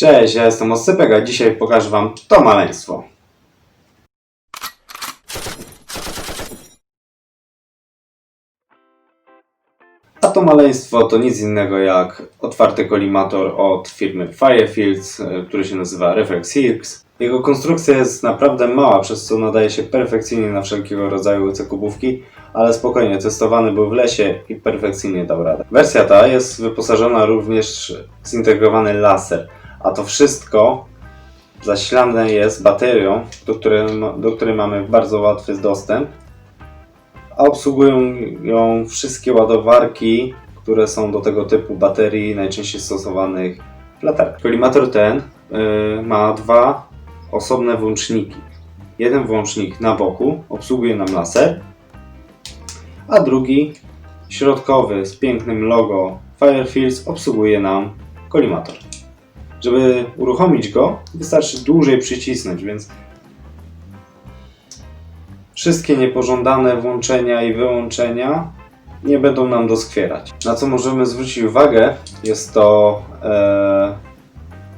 Cześć, ja jestem Oscypek, a dzisiaj pokażę Wam to maleństwo. A to maleństwo to nic innego jak otwarty kolimator od firmy Firefields, e, który się nazywa Reflex X. Jego konstrukcja jest naprawdę mała, przez co nadaje się perfekcyjnie na wszelkiego rodzaju cekubówki, ale spokojnie, testowany był w lesie i perfekcyjnie dał radę. Wersja ta jest wyposażona również w zintegrowany laser, a to wszystko zasilane jest baterią, do której, do której mamy bardzo łatwy dostęp, a obsługują ją wszystkie ładowarki, które są do tego typu baterii najczęściej stosowanych w latarkach. Kolimator ten y, ma dwa osobne włączniki. Jeden włącznik na boku obsługuje nam laser, a drugi środkowy z pięknym logo Firefields obsługuje nam kolimator. Żeby uruchomić go, wystarczy dłużej przycisnąć, więc wszystkie niepożądane włączenia i wyłączenia nie będą nam doskwierać. Na co możemy zwrócić uwagę, jest to e,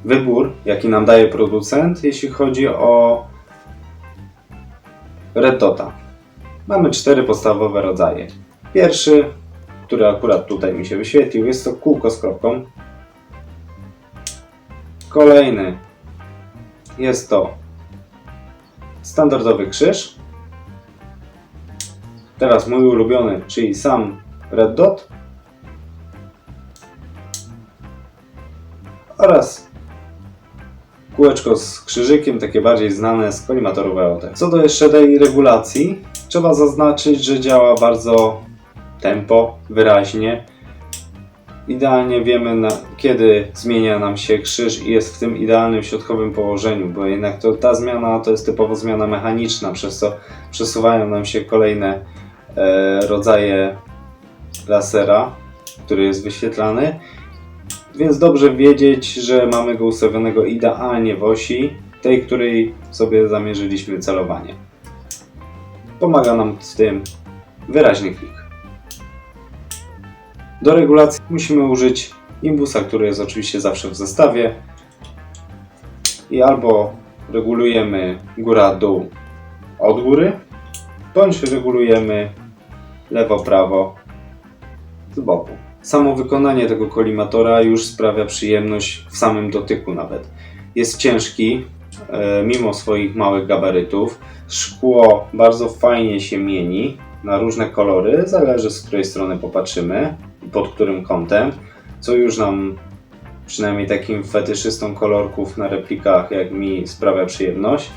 wybór, jaki nam daje producent, jeśli chodzi o Red Dota. Mamy cztery podstawowe rodzaje. Pierwszy, który akurat tutaj mi się wyświetlił, jest to kółko z kropką. Kolejny jest to standardowy krzyż. Teraz mój ulubiony, czyli sam Red Dot. Oraz kółeczko z krzyżykiem, takie bardziej znane z kolimatorów EOT. Co do jeszcze tej regulacji, trzeba zaznaczyć, że działa bardzo tempo, wyraźnie. Idealnie wiemy, na, kiedy zmienia nam się krzyż i jest w tym idealnym środkowym położeniu, bo jednak to, ta zmiana to jest typowo zmiana mechaniczna, przez co przesuwają nam się kolejne e, rodzaje lasera, który jest wyświetlany. Więc dobrze wiedzieć, że mamy go ustawionego idealnie w osi, tej, której sobie zamierzyliśmy celowanie. Pomaga nam w tym wyraźny klik. Do regulacji musimy użyć imbusa, który jest oczywiście zawsze w zestawie. I albo regulujemy góra-dół od góry, bądź regulujemy lewo-prawo z boku. Samo wykonanie tego kolimatora już sprawia przyjemność w samym dotyku nawet. Jest ciężki, e, mimo swoich małych gabarytów. Szkło bardzo fajnie się mieni na różne kolory, zależy z której strony popatrzymy pod którym kątem, co już nam, przynajmniej takim fetyszystom kolorków na replikach, jak mi sprawia przyjemność.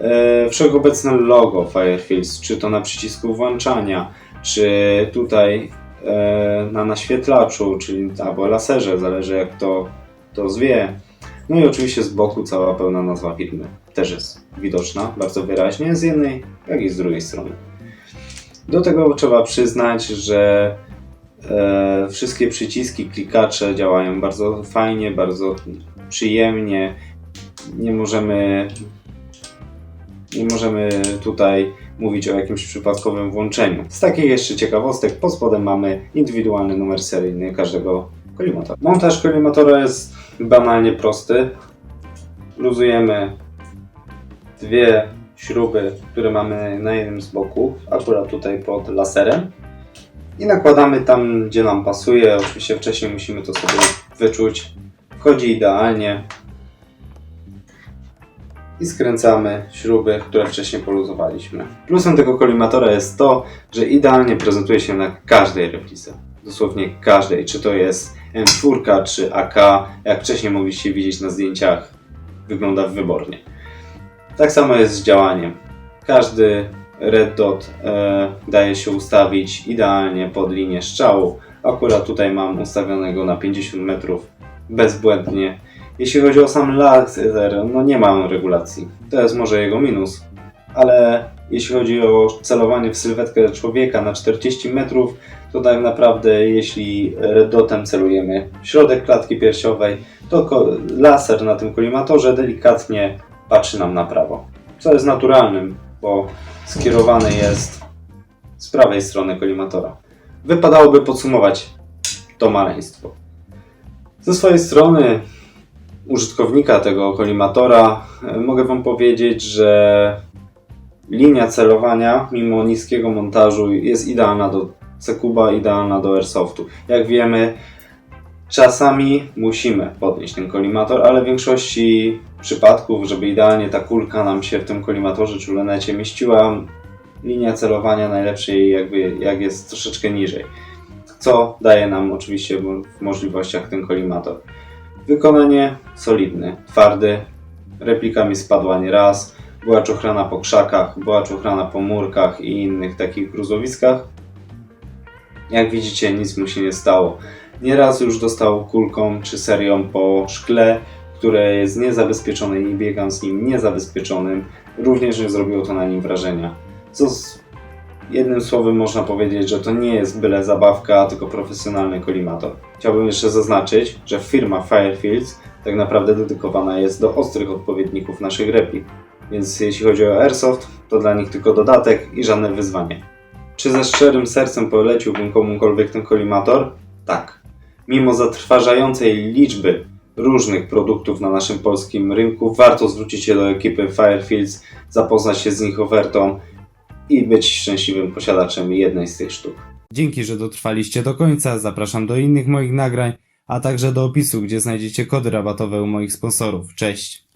E, Wszechobecne logo Firefields, czy to na przycisku włączania, czy tutaj e, na naświetlaczu, czyli albo laserze, zależy jak to, to zwie. No i oczywiście z boku cała pełna nazwa firmy też jest widoczna bardzo wyraźnie z jednej, jak i z drugiej strony. Do tego trzeba przyznać, że wszystkie przyciski, klikacze działają bardzo fajnie, bardzo przyjemnie. Nie możemy, nie możemy tutaj mówić o jakimś przypadkowym włączeniu. Z takich jeszcze ciekawostek, pod spodem mamy indywidualny numer seryjny każdego kolimatora. Montaż kolimatora jest banalnie prosty. Luzujemy dwie śruby, które mamy na jednym z boków, akurat tutaj pod laserem. I nakładamy tam, gdzie nam pasuje. Oczywiście wcześniej musimy to sobie wyczuć. Wchodzi idealnie. I skręcamy śruby, które wcześniej poluzowaliśmy. Plusem tego kolimatora jest to, że idealnie prezentuje się na każdej replice. Dosłownie każdej. Czy to jest M4, czy AK, jak wcześniej mogliście widzieć na zdjęciach, wygląda wybornie. Tak samo jest z działaniem. Każdy red dot e, daje się ustawić idealnie pod linię strzału. Akurat tutaj mam ustawionego na 50 metrów bezbłędnie. Jeśli chodzi o sam laser, no nie mam regulacji. To jest może jego minus, ale jeśli chodzi o celowanie w sylwetkę człowieka na 40 metrów, to tak naprawdę jeśli red dotem celujemy w środek klatki piersiowej, to laser na tym kolimatorze delikatnie patrzy nam na prawo. Co jest naturalnym, bo skierowany jest z prawej strony kolimatora. Wypadałoby podsumować to maleństwo. Ze swojej strony użytkownika tego kolimatora mogę Wam powiedzieć, że linia celowania mimo niskiego montażu jest idealna do C-Kuba, idealna do Airsoftu. Jak wiemy, czasami musimy podnieść ten kolimator, ale w większości przypadków, żeby idealnie ta kulka nam się w tym kolimatorze czy lunecie mieściła, linia celowania najlepszej jakby jak jest troszeczkę niżej. Co daje nam oczywiście w możliwościach ten kolimator. Wykonanie solidne, twardy, replika mi spadła nieraz, była czochrana po krzakach, była czochrana po murkach i innych takich gruzowiskach. Jak widzicie, nic mu się nie stało. Nieraz już dostał kulką czy serią po szkle, które jest niezabezpieczone i biegam z nim niezabezpieczonym. Również nie zrobiło to na nim wrażenia. Co z jednym słowem można powiedzieć, że to nie jest byle zabawka, tylko profesjonalny kolimator. Chciałbym jeszcze zaznaczyć, że firma Firefields tak naprawdę dedykowana jest do ostrych odpowiedników naszych replik. Więc jeśli chodzi o Airsoft, to dla nich tylko dodatek i żadne wyzwanie. Czy ze szczerym sercem poleciłbym komukolwiek ten kolimator? Tak. Mimo zatrważającej liczby różnych produktów na naszym polskim rynku, warto zwrócić się do ekipy Firefields, zapoznać się z ich ofertą i być szczęśliwym posiadaczem jednej z tych sztuk. Dzięki, że dotrwaliście do końca. Zapraszam do innych moich nagrań, a także do opisu, gdzie znajdziecie kody rabatowe u moich sponsorów. Cześć!